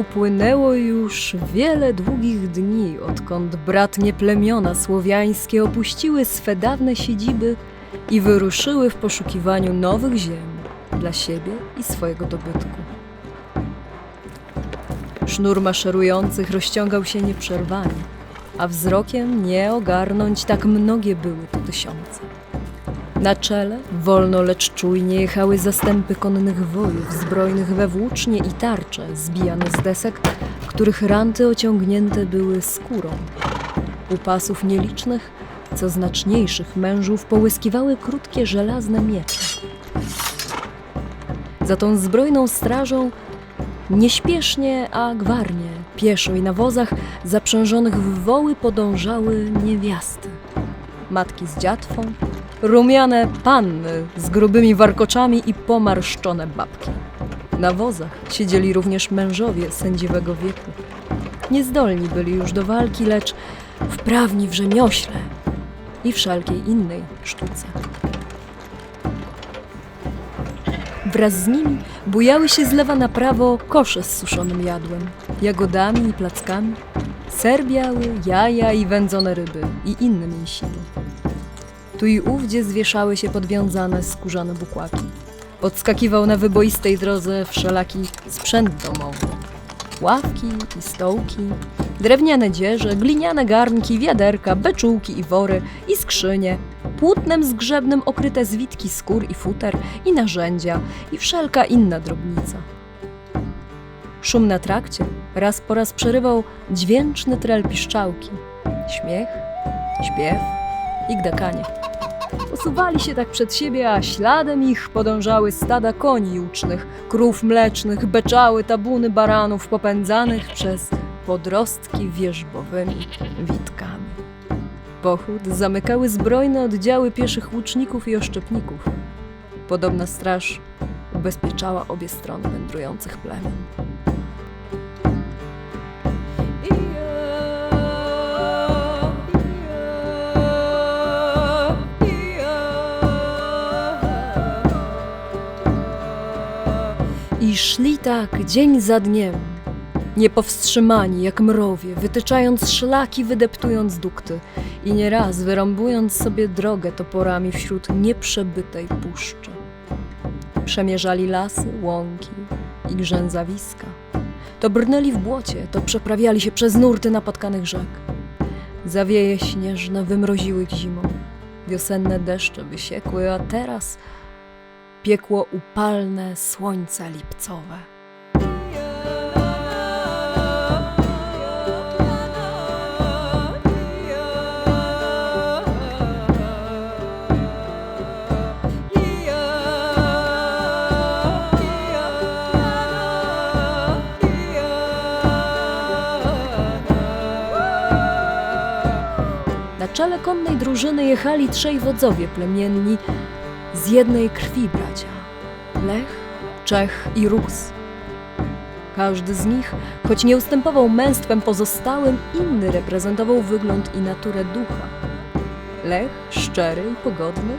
Upłynęło już wiele długich dni, odkąd bratnie plemiona słowiańskie opuściły swe dawne siedziby i wyruszyły w poszukiwaniu nowych ziem dla siebie i swojego dobytku. Sznur maszerujących rozciągał się nieprzerwanie, a wzrokiem nie ogarnąć tak mnogie były to tysiące. Na czele, wolno lecz czujnie, jechały zastępy konnych wojów, zbrojnych we włócznie i tarcze, zbijane z desek, których ranty ociągnięte były skórą. U pasów nielicznych, co znaczniejszych mężów, połyskiwały krótkie żelazne miecze. Za tą zbrojną strażą nieśpiesznie, a gwarnie, pieszo i na wozach zaprzężonych w woły podążały niewiasty. Matki z dziatwą, rumiane panny z grubymi warkoczami i pomarszczone babki. Na wozach siedzieli również mężowie sędziwego wieku. Niezdolni byli już do walki, lecz wprawni w rzemiośle i wszelkiej innej sztuce. Wraz z nimi bujały się z lewa na prawo kosze z suszonym jadłem, jagodami i plackami, ser biały, jaja i wędzone ryby i inne mięsiny. Tu i ówdzie zwieszały się podwiązane skórzane bukłaki. Podskakiwał na wyboistej drodze wszelaki sprzęt domowy. Ławki i stołki, drewniane dzieże, gliniane garnki, wiaderka, beczułki i wory i skrzynie, płótnem zgrzebnym okryte zwitki skór i futer i narzędzia i wszelka inna drobnica. Szum na trakcie raz po raz przerywał dźwięczny trel piszczałki, śmiech, śpiew i gdakanie. Posuwali się tak przed siebie, a śladem ich podążały stada koni jucznych, krów mlecznych, beczały tabuny baranów popędzanych przez podrostki wierzbowymi witkami. Pochód zamykały zbrojne oddziały pieszych łuczników i oszczepników. Podobna straż ubezpieczała obie strony wędrujących plemion. I szli tak dzień za dniem, niepowstrzymani jak mrowie, wytyczając szlaki, wydeptując dukty i nieraz wyrąbując sobie drogę toporami wśród nieprzebytej puszczy. Przemierzali lasy, łąki i grzęzawiska. To brnęli w błocie, to przeprawiali się przez nurty napotkanych rzek. Zawieje śnieżne wymroziły zimą. Wiosenne deszcze wysiekły, a teraz piekło upalne słońce lipcowe. Na czele konnej drużyny jechali trzej wodzowie plemienni z jednej krwi bracia Lech, Czech i Rus. Każdy z nich, choć nie ustępował męstwem pozostałym, inny reprezentował wygląd i naturę ducha. Lech szczery i pogodny,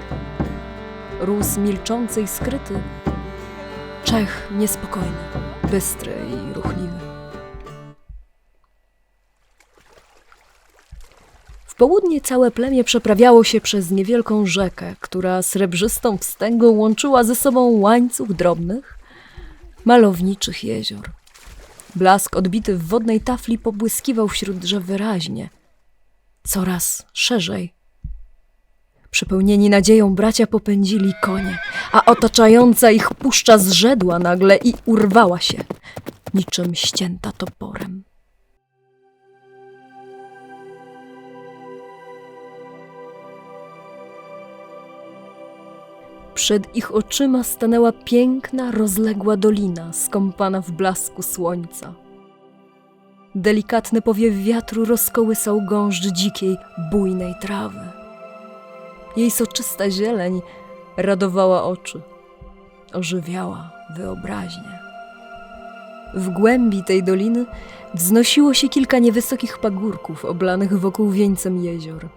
Rus milczący i skryty, Czech niespokojny, bystry i południe całe plemię przeprawiało się przez niewielką rzekę, która srebrzystą wstęgą łączyła ze sobą łańcuch drobnych, malowniczych jezior. Blask odbity w wodnej tafli pobłyskiwał wśród drzew wyraźnie, coraz szerzej. Przepełnieni nadzieją bracia popędzili konie, a otaczająca ich puszcza zrzedła nagle i urwała się, niczym ścięta toporem. Przed ich oczyma stanęła piękna, rozległa dolina, skąpana w blasku słońca. Delikatny powiew wiatru rozkołysał gąszcz dzikiej, bujnej trawy. Jej soczysta zieleń radowała oczy, ożywiała wyobraźnię. W głębi tej doliny wznosiło się kilka niewysokich pagórków oblanych wokół wieńcem jezior.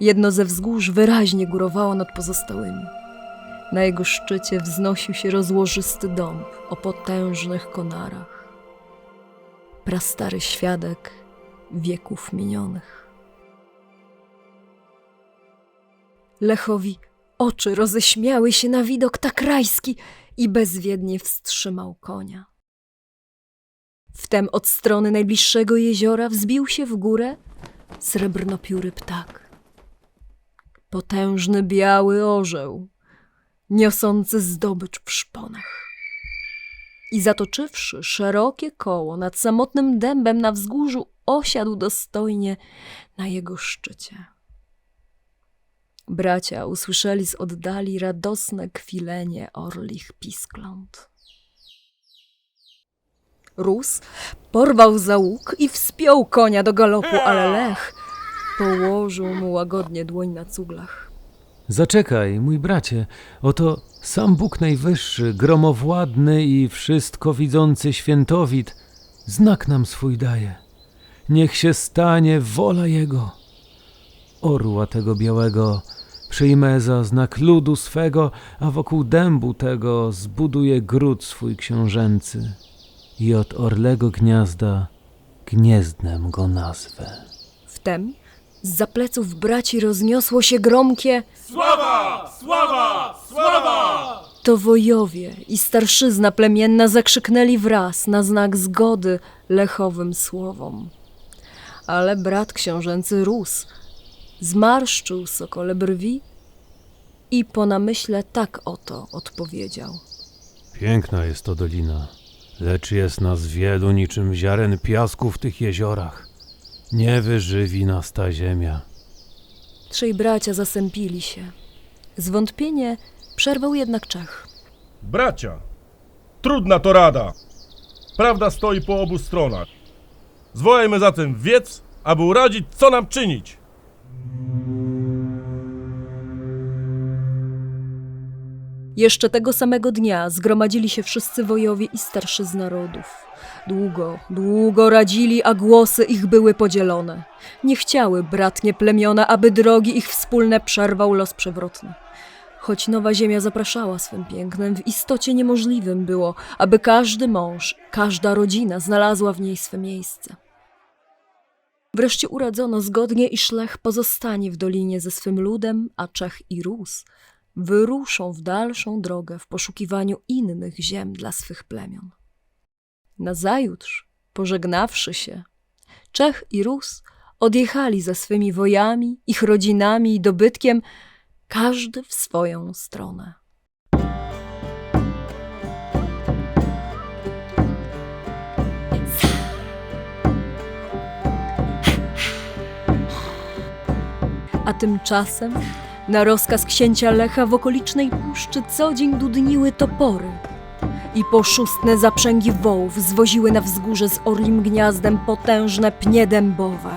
Jedno ze wzgórz wyraźnie górowało nad pozostałymi. Na jego szczycie wznosił się rozłożysty dąb o potężnych konarach. prastary świadek wieków minionych. Lechowi oczy roześmiały się na widok tak rajski i bezwiednie wstrzymał konia. Wtem od strony najbliższego jeziora wzbił się w górę srebrnopióry ptak. Potężny biały orzeł, niosący zdobycz w szponach. I zatoczywszy szerokie koło nad samotnym dębem na wzgórzu, osiadł dostojnie na jego szczycie. Bracia usłyszeli z oddali radosne kwilenie orlich piskląt. Rus porwał za łuk i wspiął konia do galopu, ale Lech położył mu łagodnie dłoń na cuglach. Zaczekaj, mój bracie, oto sam Bóg Najwyższy, gromowładny i wszystko widzący świętowid, znak nam swój daje. Niech się stanie wola Jego. Orła tego białego przyjmę za znak ludu swego, a wokół dębu tego zbuduje gród swój książęcy. I od orlego gniazda gniezdnem go nazwę. Wtem z pleców braci rozniosło się gromkie Sława! Sława! Sława! To wojowie i starszyzna plemienna zakrzyknęli wraz na znak zgody lechowym słowom. Ale brat książęcy rósł, zmarszczył sokole brwi i po namyśle tak oto odpowiedział. Piękna jest to dolina, lecz jest nas wielu niczym ziaren piasku w tych jeziorach. Nie wyżywi nas ta ziemia. Trzej bracia zasępili się. Zwątpienie przerwał jednak Czech. Bracia, trudna to rada. Prawda stoi po obu stronach. Zwołajmy zatem wiec, aby uradzić, co nam czynić. Jeszcze tego samego dnia zgromadzili się wszyscy wojowie i starszy z narodów. Długo, długo radzili, a głosy ich były podzielone. Nie chciały bratnie plemiona, aby drogi ich wspólne przerwał los przewrotny. Choć nowa ziemia zapraszała swym pięknem, w istocie niemożliwym było, aby każdy mąż, każda rodzina znalazła w niej swe miejsce. Wreszcie uradzono zgodnie, iż Lech pozostanie w dolinie ze swym ludem, a Czech i Rus wyruszą w dalszą drogę w poszukiwaniu innych ziem dla swych plemion. Nazajutrz, pożegnawszy się, Czech i Rus odjechali ze swymi wojami, ich rodzinami i dobytkiem, każdy w swoją stronę. A tymczasem na rozkaz księcia Lecha w okolicznej puszczy co dzień dudniły topory i poszustne zaprzęgi wołów zwoziły na wzgórze z orlim gniazdem potężne pnie dębowe,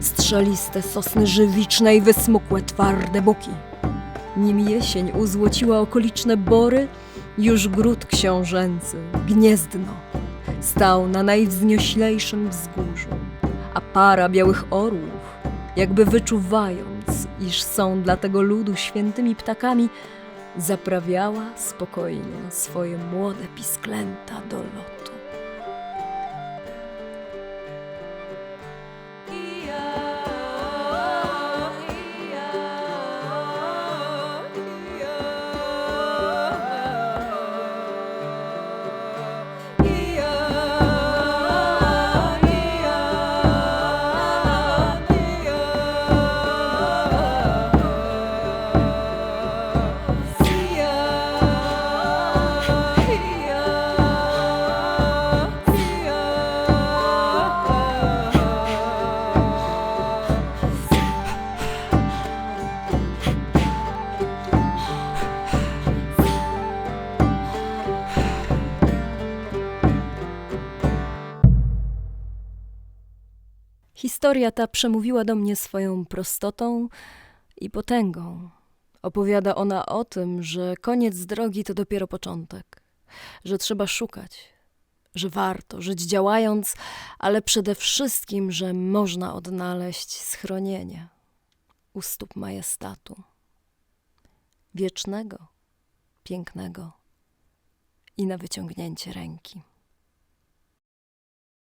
strzeliste sosny żywiczne i wysmukłe twarde buki. Nim jesień uzłociła okoliczne bory, już gród książęcy, gniezdno, stał na najwznioślejszym wzgórzu, a para białych orłów, jakby iż są dla tego ludu świętymi ptakami, zaprawiała spokojnie swoje młode pisklęta do lotu. Historia ta przemówiła do mnie swoją prostotą i potęgą. Opowiada ona o tym, że koniec drogi to dopiero początek, że trzeba szukać, że warto żyć działając, ale przede wszystkim, że można odnaleźć schronienie u stóp majestatu, wiecznego, pięknego i na wyciągnięcie ręki.